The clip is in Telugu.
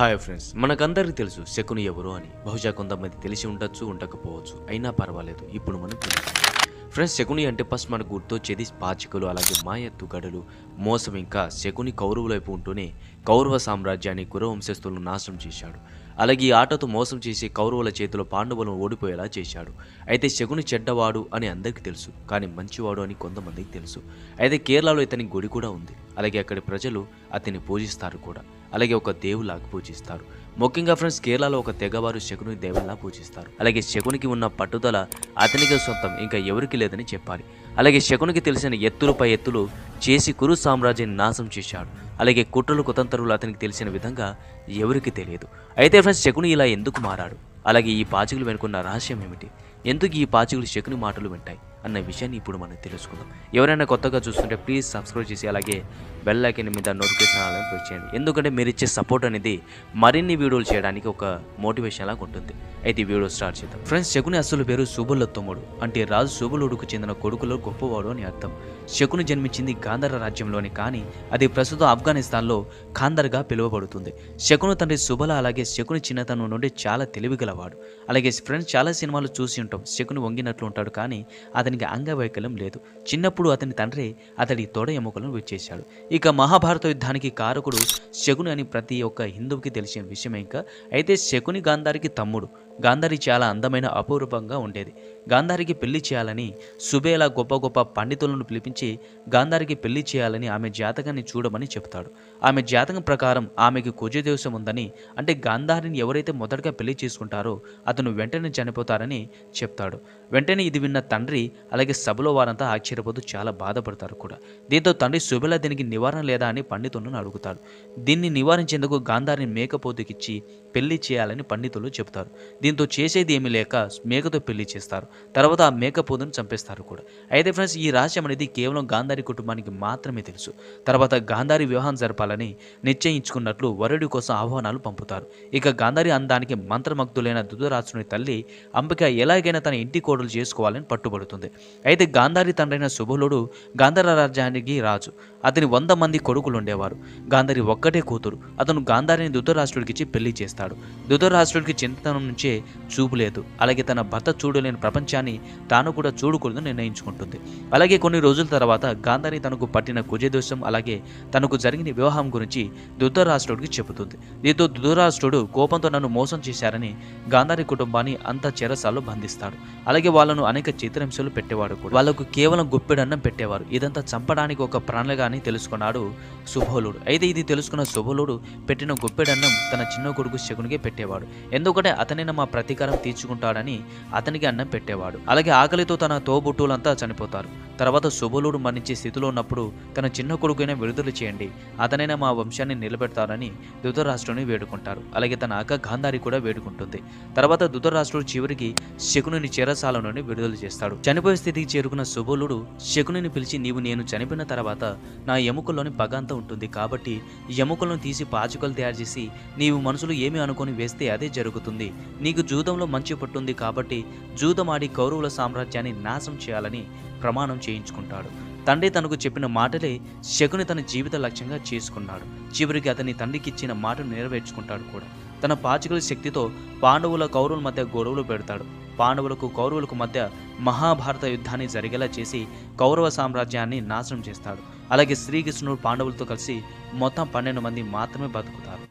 హాయ్ ఫ్రెండ్స్ మనకందరికీ తెలుసు శకుని ఎవరు అని. బహుశా కొంతమంది తెలిసి ఉండొచ్చు ఉండకపోవచ్చు. అయినా పర్వాలేదు. ఇప్పుడు మనం ఫ్రెండ్స్ శకుని అంటే ఫస్ట్ మనకు గుర్తొచ్చేది పాచికలు అలాగే మాయత్తు గడలు మోసం ఇంకా శకుని కౌరవుల వైపు ఉంటూనే కౌరవ సామ్రాజ్యాన్ని కురవంశస్థులను నాశనం చేశాడు. అలాగే ఈ ఆటతో మోసం చేసి కౌరవుల చేతిలో పాండవులను ఓడిపోయేలా చేశాడు. అయితే శకుని చెడ్డవాడు అని అందరికీ తెలుసు కానీ మంచివాడు అని కొంతమందికి తెలుసు. అయితే కేరళలో ఇతని గుడి కూడా ఉంది. అలాగే అక్కడి ప్రజలు అతన్ని పూజిస్తారు కూడా. అలాగే ఒక దేవులాగా పూజిస్తారు. ముఖ్యంగా ఫ్రెండ్స్ కేరళలో ఒక తెగవారు శకుని దేవుల్లా పూజిస్తారు. అలాగే శకునికి ఉన్న పట్టుదల అతనికి సొంతం ఇంకా ఎవరికి లేదని చెప్పాలి. అలాగే శకునికి తెలిసిన ఎత్తులపై ఎత్తులు చేసి కురు సామ్రాజ్యాన్ని నాశనం చేశాడు. అలాగే కుట్రలు కుతంత్రులు అతనికి తెలిసిన విధంగా ఎవరికి తెలియదు. అయితే ఫ్రెండ్స్ శకుని ఇలా ఎందుకు మారాడు? అలాగే ఈ పాచికలు వెనుకున్న రహస్యం ఏమిటి? ఎందుకు ఈ పాచికలు శకుని మాటలు వింటాయి? అన్న విషయాన్ని ఇప్పుడు మనం తెలుసుకుందాం. ఎవరైనా కొత్తగా చూస్తుంటే ప్లీజ్ సబ్స్క్రైబ్ చేసి అలాగే బెల్ ఐకన్ మీద నోటిఫికేషన్ అలాగే ప్రెస్ చేయండి. ఎందుకంటే మీరు ఇచ్చే సపోర్ట్ అనేది మరిన్ని వీడియోలు చేయడానికి ఒక మోటివేషన్ లాగా ఉంటుంది. అయితే వీడియో స్టార్ట్ చేద్దాం. ఫ్రెండ్స్ శకుని అసలు పేరు సుబులొత్తముడు. అంటే రాజు సుబులుడుకు చెందిన కొడుకులో గొప్పవాడు అని అర్థం. శకుని జన్మించింది గాంధార రాజ్యంలోని కానీ అది ప్రస్తుతం ఆఫ్ఘనిస్తాన్లో ఖాందర్గా పిలువబడుతుంది. శకును తండ్రి సుబల అలాగే శకుని చిన్నతనం నుండి చాలా తెలివిగలవాడు అలాగే ఫ్రెండ్స్ చాలా సినిమాలు చూసి ఉంటాం. శకుని వంగినట్లు ఉంటాడు కానీ అతనికి అంగవైకల్యం లేదు. చిన్నప్పుడు అతని తండ్రి అతడి తొడ ఎముకలను విచ్చేశాడు ఇక మహాభారత యుద్ధానికి కారకుడు శకుని అని ప్రతి ఒక్క హిందువుకి తెలిసిన విషయమే. ఇంకా అయితే శకుని గాంధారికి తమ్ముడు. గాంధారి చాలా అందమైన అపూర్వంగా ఉండేది. గాంధారికి పెళ్ళి చేయాలని సుబేల గొప్ప గొప్ప పండితులను పిలిపించి గాంధారికి పెళ్ళి చేయాలని ఆమె జాతకాన్ని చూడమని చెప్తాడు ఆమె జాతకం ప్రకారం ఆమెకి కుజదోషం ఉందని అంటే గాంధారిని ఎవరైతే మొదటగా పెళ్ళి చేసుకుంటారో అతను వెంటనే చనిపోతారని చెప్తాడు. వెంటనే ఇది విన్న తండ్రి అలాగే సభలో వారంతా ఆశ్చర్యపోతూ చాలా బాధపడతారు కూడా. దీంతో తండ్రి సుబేల దీనికి నివారణ లేదా అని పండితులను అడుగుతాడు. దీన్ని నివారించేందుకు గాంధారిని మేకపోతుకిచ్చి పెళ్ళి చేయాలని పండితులు చెప్తారు దీంతో చేసేది ఏమీ లేక మేకతో పెళ్ళి చేస్తారు. తర్వాత ఆ మేకపోతును చంపేస్తారు కూడా. అయితే ఫ్రెండ్స్ ఈ రహస్యం అనేది కేవలం గాంధారి కుటుంబానికి మాత్రమే తెలుసు. తర్వాత గాంధారి వివాహం జరపాలని నిశ్చయించుకున్నట్లు వరుడి కోసం ఆహ్వానాలు పంపుతారు. ఇక గాంధారి అందానికి మంత్రమగ్ధులైన ధృతరాష్ట్రుని తల్లి అంబిక ఎలాగైనా తన ఇంటి కోడలు చేసుకోవాలని పట్టుబడుతుంది. అయితే గాంధారి తండ్రైన శుభలుడు గాంధార రాజ్యానికి రాజు. అతని వంద మంది కొడుకులు ఉండేవారు. గాంధారి ఒక్కటే కూతురు. అతను గాంధారిని ధృతరాష్ట్రుడికిచ్చి పెళ్ళి చేస్తాడు. ధృతరాష్ట్రుడికి చింతనం నుంచే చూపు లేదు. అలాగే తన భర్త చూడలేని ప్రపంచాన్ని తాను కూడా చూడకూడదని నిర్ణయించుకుంటుంది. అలాగే కొన్ని రోజుల తర్వాత గాంధారి తనకు పట్టిన కుజదోషం అలాగే తనకు జరిగిన వివాహం గురించి ధృతరాష్ట్రుడికి చెబుతుంది. దీంతో ధృతరాష్ట్రుడు కోపంతో నన్ను మోసం చేశారని గాంధారి కుటుంబాన్ని అంత చెరసాల్లో బంధిస్తాడు. అలాగే వాళ్ళను అనేక చిత్రహింసలు పెట్టేవాడు కూడా. వాళ్ళకు కేవలం గుప్పెడన్నం పెట్టేవారు. ఇదంతా చంపడానికి ఒక ప్రాణగాని తెలుసుకున్నాడు శుభోలుడు. అయితే ఇది తెలుసుకున్న శుభోలుడు పెట్టిన గుప్పెడన్నం తన చిన్న కొడుకు శకునికే పెట్టేవాడు. ఎందుకంటే అతనైనా మా ప్రతీకారం తీర్చుకుంటాడని అతనికి అన్నం పెట్టేవాడు. అలాగే ఆకలితో తన తోబుట్టులంతా చనిపోతారు. తర్వాత శుభలుడు మరణించే స్థితిలో ఉన్నప్పుడు తన చిన్న కొడుకైనా విడుదల చేయండి. అతనైనా మా వంశాన్ని నిలబెడతారని ధృతరాష్ట్రుని వేడుకుంటారు. అలాగే తన అక్క గాంధారి కూడా వేడుకుంటుంది. తర్వాత ధృతరాష్ట్రుడు చివరికి శకుని చెరసాల నుండి విడుదల చేస్తాడు. చనిపోయే స్థితికి చేరుకున్న శుభలుడు శకునిని పిలిచి నీవు నేను చనిపోయిన తర్వాత నా ఎముకల్లోని పగ అంతా ఉంటుంది. కాబట్టి ఎముకలను తీసి పాచుకలు తయారు చేసి నీవు మనసులో ఏమి అనుకొని వేస్తే అదే జరుగుతుంది. నీకు జూదంలో మంచి పట్టుంది. కాబట్టి జూదమాడి ఆడి కౌరవుల సామ్రాజ్యాన్ని నాశనం చేయాలని ప్రమాణం చేయించుకుంటాడు. తండ్రి తనకు చెప్పిన మాటలే శకుని తన జీవిత లక్ష్యంగా చేసుకున్నాడు. చివరికి అతని తండ్రికి ఇచ్చిన మాటను నెరవేర్చుకుంటాడు కూడా. తన పాచికల శక్తితో పాండవుల కౌరవుల మధ్య గొడవలు పెడతాడు. పాండవులకు కౌరవులకు మధ్య మహాభారత యుద్ధాన్ని జరిగేలా చేసి కౌరవ సామ్రాజ్యాన్ని నాశనం చేస్తాడు. అలాగే శ్రీకృష్ణుడు పాండవులతో కలిసి మొత్తం పన్నెండు మంది మాత్రమే బతుకుతారు.